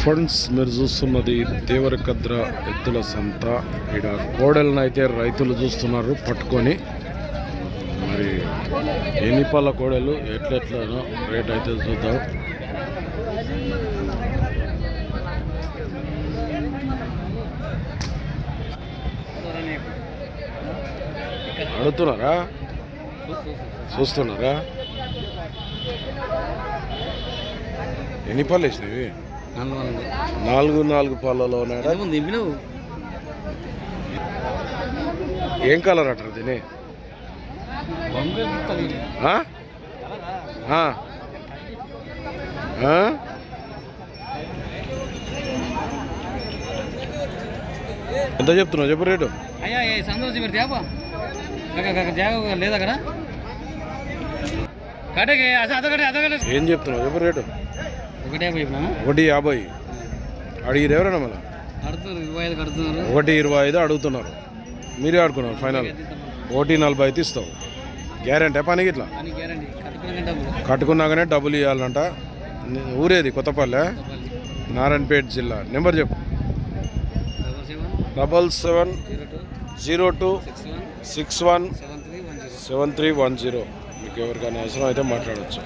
Friends మీరు చూస్తున్నది దేవరకద్ర ఎద్దుల సంత. ఇక్కడ కోడలను అయితే రైతులు చూస్తున్నారు పట్టుకొని. మరి ఎన్ని పళ్ళ కోడలు ఎట్లెట్లనో రేట్ అయితే చూద్దాం. అడుగుతున్నారా? చూస్తున్నారా? ఎన్ని పళ్ళు వేసినవి? నాలుగు నాలుగు పళ్ళలో ఉన్నాడా ఏం కలర్ అంటారు దీని? ఎంత చెప్తున్నావు? చెప్పు రేటు. అయ్యా ఏ సంతోషం మీరు తేపా లేదు అక్కడ? కటకి అదొకటి అదొకటి ఏం చెప్తున్నావు? చెప్పు రేటు. ఒకటే యాభై అడిగిరు ఎవరైనా మళ్ళీ? ఒకటి ఇరవై ఐదు అడుగుతున్నారు. మీరే ఆడుకున్నారు ఫైనల్ ఒకటి నలభై అయితే ఇస్తావు గ్యారంటీ పనికి ఇట్లా? కట్టుకున్నాకనే డబ్బులు ఇవ్వాలంట ఊరేది కొత్తపల్లె? నారాయణపేట జిల్లా. నెంబర్ చెప్పు. Double seven zero two six one six one seven three one zero. Seven three one zero. మీకు ఎవరికైనా అవసరం అయితే మాట్లాడవచ్చు